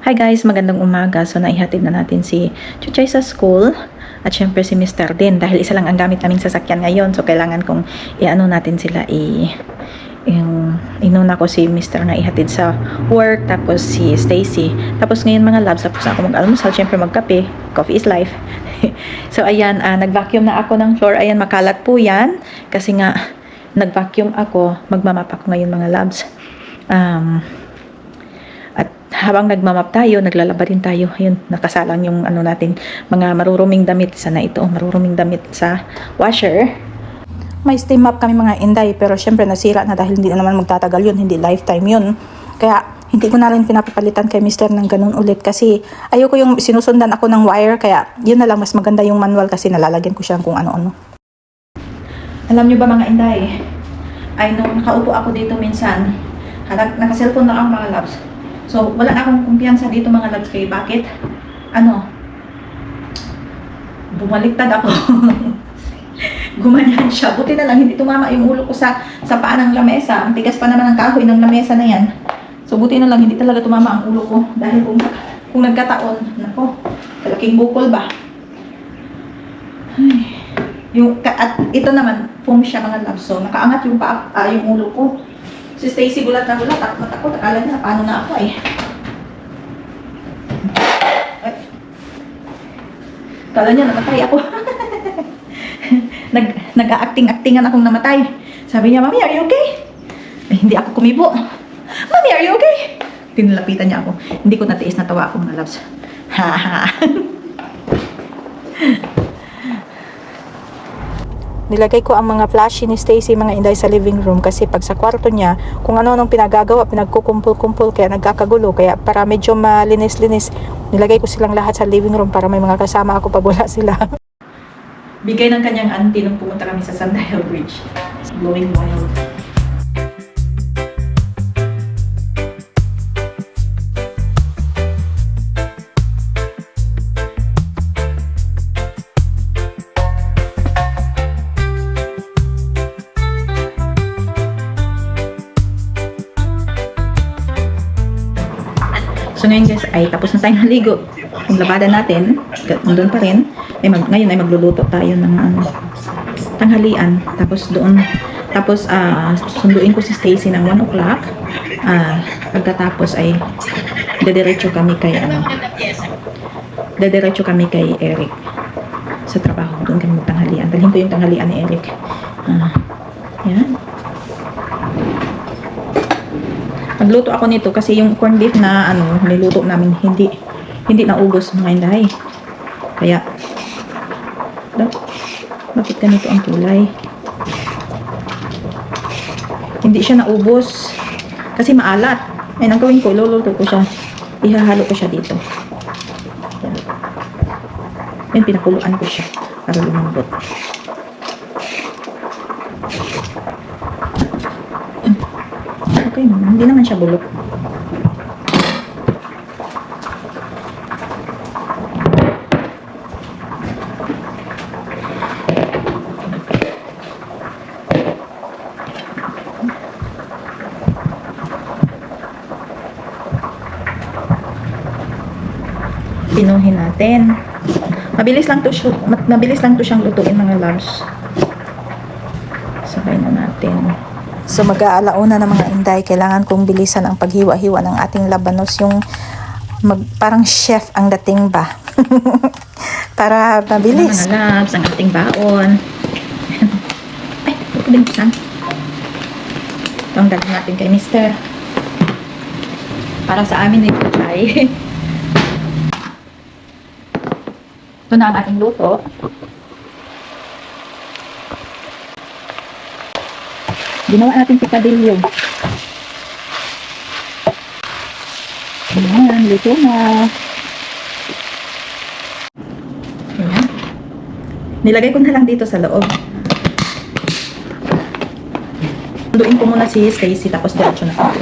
Hi guys, magandang umaga. So naihatid na natin si Chuchay sa school at syempre si Mr. din dahil isa lang ang gamit naming sasakyan ngayon. So kailangan kong iano natin sila i yung inuna ko si Mr. na ihatid sa work tapos si Stacy. Tapos ngayon mga labs tapos ako mag-almusal, syempre magkape. Coffee is life. so ayan, ah, nag-vacuum na ako ng floor. Ayan, makalat po 'yan kasi nga nag-vacuum ako. Magmamap ako ngayon mga labs. Um, habang nagmamap tayo, naglalaba din tayo. Yun, nakasalang yung ano natin, mga maruruming damit. Sana ito, maruruming damit sa washer. May steam map kami mga inday, pero syempre nasira na dahil hindi na naman magtatagal yun, hindi lifetime yun. Kaya hindi ko na rin pinapapalitan kay Mr. ng ganun ulit kasi ayoko yung sinusundan ako ng wire kaya yun na lang mas maganda yung manual kasi nalalagyan ko siya kung ano-ano. Alam nyo ba mga inday, ay nung nakaupo ako dito minsan, naka-cellphone na ako mga labs. So, wala na akong kumpiyansa dito mga labs kay bakit? Ano? Bumaliktad ako. Gumanyan siya. Buti na lang hindi tumama yung ulo ko sa sa paa ng lamesa. Ang tigas pa naman ng kahoy ng lamesa na yan. So, buti na lang hindi talaga tumama ang ulo ko. Dahil kung, kung nagkataon, nako, talaking bukol ba? Ay. Yung, at ito naman, foam siya mga labs. So, nakaangat yung, paa, ah, yung ulo ko. Si Stacy gulat na gulat. At matakot. Akala niya, paano na ako eh. Ay. Akala niya, namatay ako. Nag, nag-acting-actingan akong namatay. Sabi niya, Mami, are you okay? Eh, hindi ako kumibo. Mami, are you okay? Tinalapitan niya ako. Hindi ko natiis na tawa ako mga loves. Ha ha. Nilagay ko ang mga flashy ni Stacy mga inday sa living room kasi pag sa kwarto niya, kung ano nung pinagagawa, pinagkukumpul-kumpul kaya nagkakagulo. Kaya para medyo malinis-linis, nilagay ko silang lahat sa living room para may mga kasama ako pag wala sila. Bigay ng kanyang auntie nung pumunta kami sa Sandial Bridge. It's blowing wild. So ngayon guys ay tapos na tayong naligo. Yung labada natin, nandun pa rin. Ay mag, ngayon ay magluluto tayo ng ano, tanghalian. Tapos doon, tapos ah, sunduin ko si Stacy ng 1 o'clock. Ah, pagkatapos ay dediretso kami kay ano, dediretso kami kay Eric sa trabaho. Doon kami magtanghalian. Dalhin ko yung tanghalian ni Eric. Ah, yan. Nagluto ako nito kasi yung corned beef na ano, niluto namin hindi hindi naubos mga inday. Kaya bak bakit ganito ang kulay? Hindi siya naubos kasi maalat. Ay, ang gawin ko, luluto ko siya. Ihahalo ko siya dito. Yan. Yan, pinakuluan ko siya para lumambot. Okay naman. Hindi naman siya bulok. Pinuhin natin. Mabilis lang to mabilis lang to siyang lutuin mga loves. Sabay na natin. So mag-aalauna na mga inday, kailangan kong bilisan ang paghiwa-hiwa ng ating labanos yung mag, parang chef ang dating ba. Para mabilis. Mga labs, ang ating baon. Ay, saan. Ito ang dalhin natin kay Mister. Para sa amin ito ay ito na ang ating luto. Ginawa natin picadillo. Ayan, luto na. Ayan. Nilagay ko na lang dito sa loob. Lutuin ko muna si Stacy tapos diretso na ako.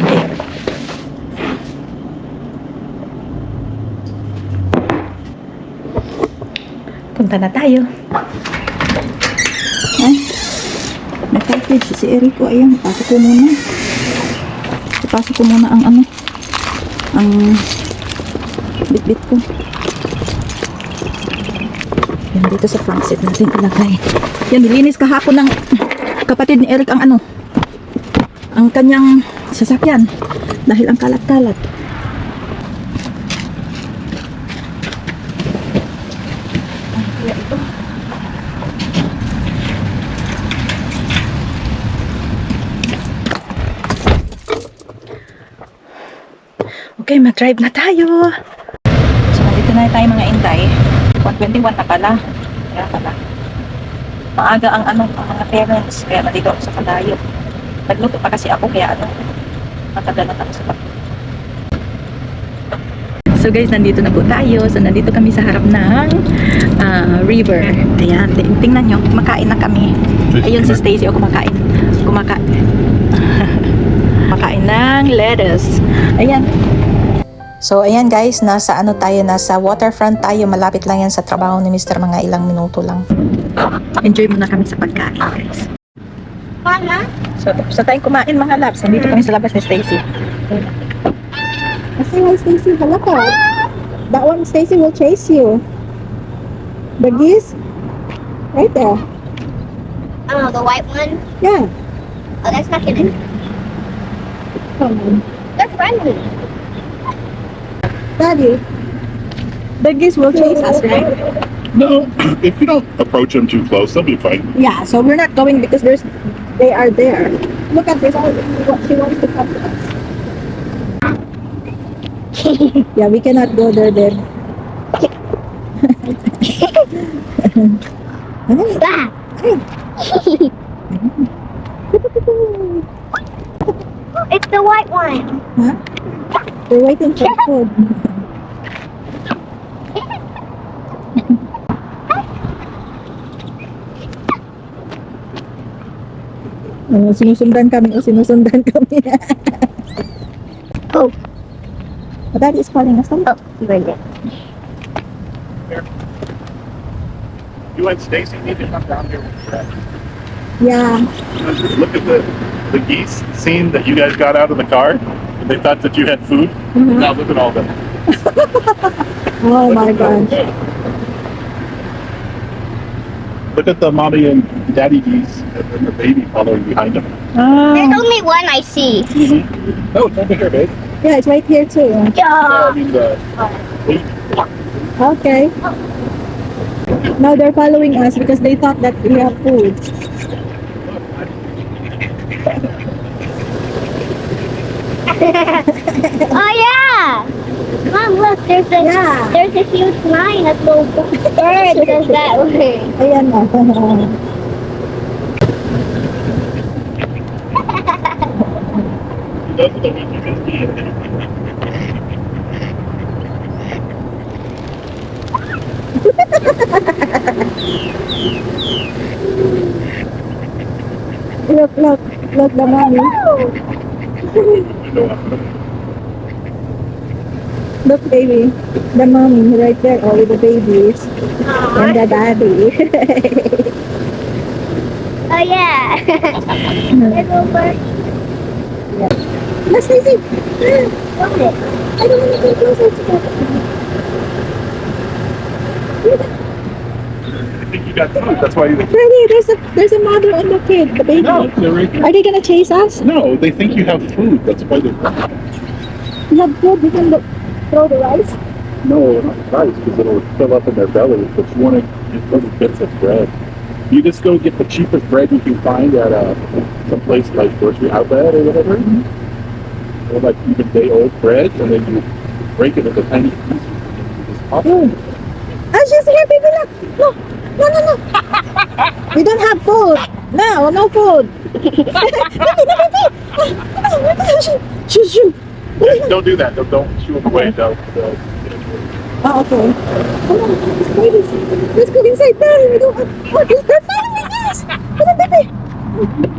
Punta na tayo. Ay. Package si Eric ko. Ayan, ipasok ko muna. Ipasok ko muna ang ano. Ang bit-bit ko. Yan, dito sa front seat natin ilagay. Yan, nilinis kahapon ng kapatid ni Eric ang ano, ang kanyang sasakyan. Dahil ang kalat-kalat. Okay, mag-drive na tayo. So, nandito na tayo mga intay. 121 na pala. Kaya pala. Maaga ang ano, ang mga parents. Kaya nandito ako sa kalayo. Nagluto pa kasi ako, kaya ano, matagalan ako sa pag So guys, nandito na po tayo. So nandito kami sa harap ng ah, river. Ayan, ting- tingnan nyo, kumakain na kami. Ayun si Stacy, o kumakain. Kumakain. kumakain ng lettuce. Ayan. So ayan guys, nasa ano tayo, nasa waterfront tayo. Malapit lang yan sa trabaho ni Mr. Mga ilang minuto lang. Enjoy muna kami sa pagkain guys. Mama? So tapos na tayong kumain mga labs. Nandito kami sa labas ni Stacy. Kasi why Stacy hala ka? That one Stacy will chase you. The geese? Right there. Oh, the white one? Yeah. Oh, that's not gonna. Come on. They're friendly. Daddy. The geese will chase us, right? No, if you don't approach them too close, they'll be fine. Yeah, so we're not going because there's they are there. Look at this. What she wants to come to us. yeah, we cannot go there then. Ah! it's the white one. Huh? We're waiting for food. Oh, sinusundan kami o sinusundan kami. Oh. But that is calling us. Oh, you read it. You and Stacy need to come down here. with Fred. Yeah. Look at the the geese. Seeing that you guys got out of the car, and they thought that you had food. Mhm. Now look at all them. Oh my gosh. Look at the mommy and daddy geese, and then the baby following behind them. There's Ah. only one I see. Oh, it's over here, babe. Yeah, it's right here too. I Yeah. mean the baby. Okay. Now they're following us because they thought that we have food. oh yeah. Mom, look. There's a Yeah. there's a huge line of little birds goes that way. Ayan na. Those are the ones you can see in there. look, look. Look, the mommy. You? Look, baby. The mommy right there, all with the babies. And the daddy. Oh yeah. There's little birds. Let's see. Look at it. I don't want to go closer to that. I think you got food. That's why you. Freddy, there's a there's a mother and a kid, the baby. No, they're right here. Are they gonna chase us? No, they think you have food. That's why they. We have food. We can go, throw the rice. No, not rice, because it'll fill up in their belly. But you want to get little bits of bread. You just go get the cheapest bread you can find at uh, some place like grocery outlet or whatever. Or like even day old bread, and then you break it into tiny pieces. And you just pop it. Oh, oh she's here, baby. Look. No, no, no, no. we don't have food. No, no food. baby, no, baby. Shoo, shoo. Yeah, don't do that. Don't, don't shoo them away. They'll, they'll get away. Oh, okay. Come on, ladies. Let's go inside there. We don't have... Oh, they're they're following us. Come on, baby.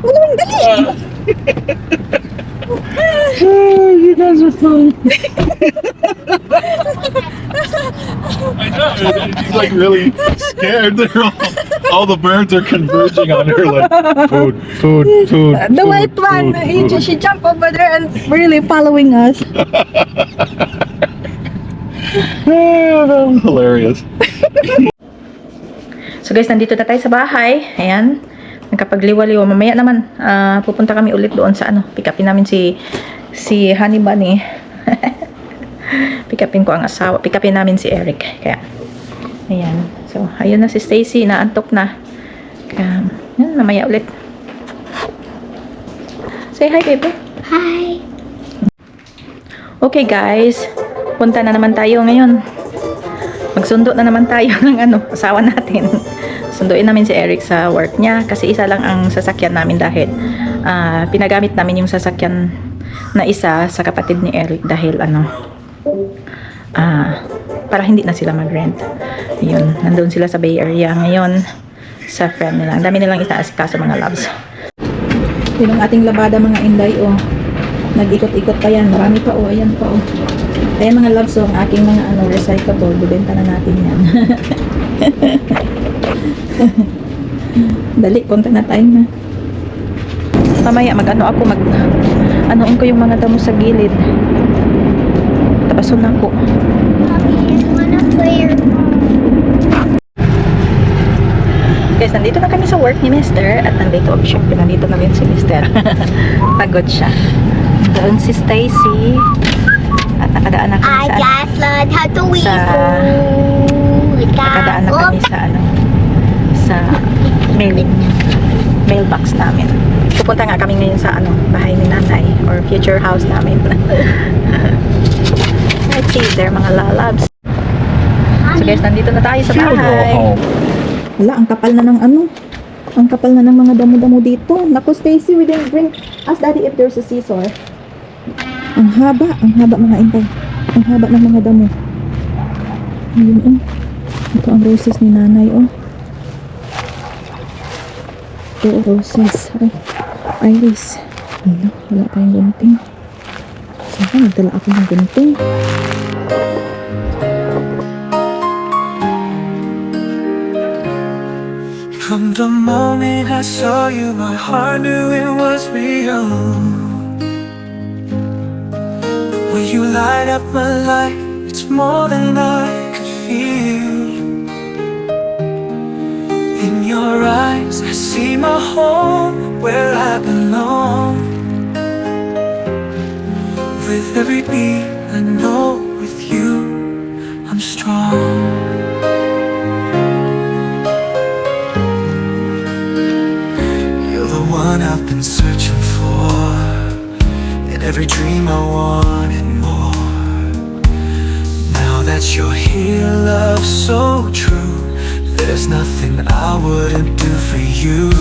Following dali. oh, you guys are funny. I know. She's like really scared. They're all, all the birds are converging on her like food, food, food. The white one, he, ju- she jumped over there and really following us. Oh, that was hilarious. So guys, nandito na tayo sa bahay. Ayan. Nagkapagliwaliw. Mamaya naman, ah, pupunta kami ulit doon sa ano. Pick upin namin si si Honey Bunny. Pick upin ko ang asawa. Pick upin namin si Eric. Kaya, ayan. So, ayun na si Stacy. Naantok na. Kaya, yan, mamaya ulit. Say hi, baby. Hi. Okay, guys. Punta na naman tayo ngayon. Magsundo na naman tayo ng ano, asawa natin. Sunduin namin si Eric sa work niya kasi isa lang ang sasakyan namin dahil ah, pinagamit namin yung sasakyan na isa sa kapatid ni Eric dahil ano ah para hindi na sila mag-rent. Yun, nandun sila sa Bay Area ngayon sa friend nila. Ang dami nilang itaas-kaso mga loves. Yun ang ating labada mga inday oh. Nag-ikot-ikot pa yan. Marami pa oh. Ayan pa oh. Ayan mga loves oh. Ang aking mga ano recyclable. Bibenta na natin yan. Dali, punta na tayo na. Mamaya mag-ano ako mag anoon ko yung mga damo sa gilid. Ako. I wanna play your Guys, nandito na kami sa work ni Mister at nandito, oh, syempre, nandito na rin si Mister. Pagod siya. Doon si Stacy at nakadaan na kami I sa ano, just learned how to Sa- whistle. nakadaan na kami sa ano sa mail mailbox namin. Pupunta nga kami ngayon sa ano bahay ni nanay or future house namin. See there mga lalabs. So guys, nandito na tayo sa bahay. Wala, ang kapal na ng ano. Ang kapal na ng mga damo-damo dito. Naku, Stacy, we didn't bring... Ask daddy if there's a scissor. Ang haba. Ang haba mga intay. Ang haba ng mga damo. Ayun, oh. Ito ang roses ni nanay, oh. Ito, roses. Ay, iris. Wala, wala tayong gunting. Saka, nagdala ako ng gunting. From the moment I saw you, my heart knew it was real. Way you light up my life, it's more than I could feel. In your eyes, I see my home where I belong. With every beat, I know you're love so true. There's nothing I wouldn't do for you.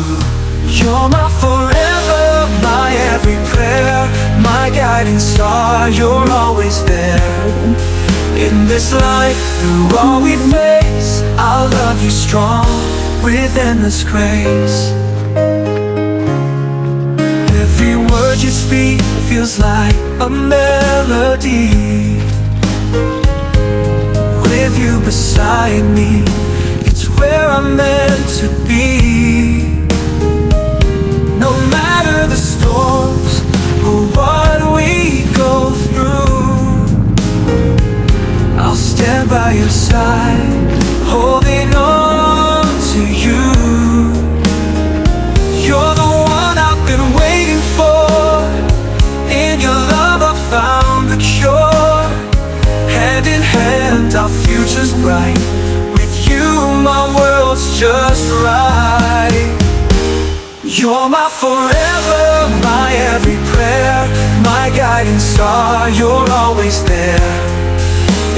You're my forever, my every prayer, my guiding star. You're always there. In this life, through all we face, I'll love you strong with endless grace. Every word you speak feels like a melody. With you beside me, it's where I'm meant to be. Guiding star. You're always there.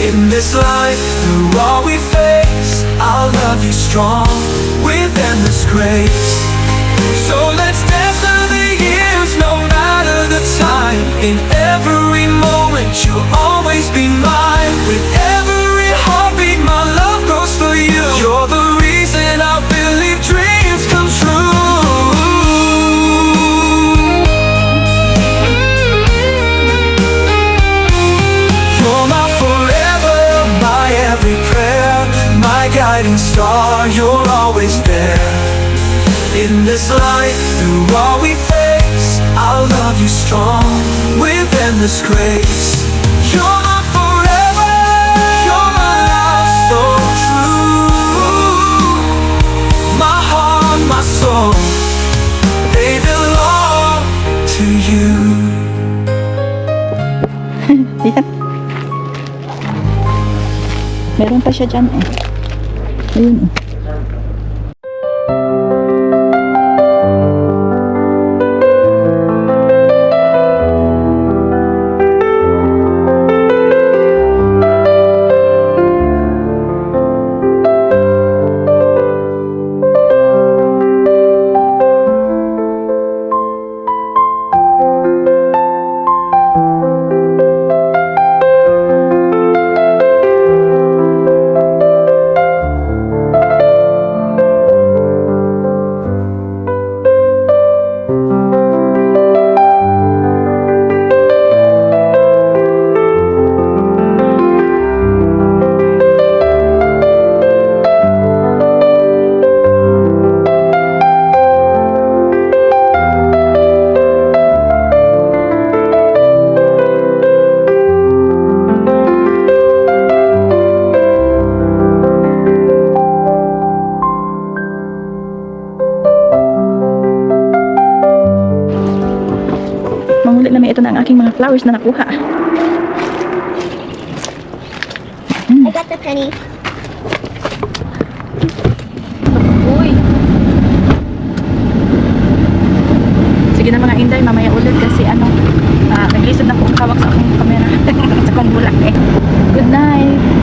In this life, through all we face, I'll love you strong with endless grace. So let's dance through the years, no matter the time. In every moment, you'll always be mine. With In this life, through all we face I'll love you strong with endless grace. You're my forever You're my life so true My heart, my soul They belong to you. Meron pa siya dyan eh. Ayun eh. na ang aking mga flowers na nakuha. Hmm. I got the penny. Uy! Sige na mga inday, mamaya ulit kasi ano, ah, uh, nag-isod na po ang kawag sa akong camera. sa kong bulak eh. Good night!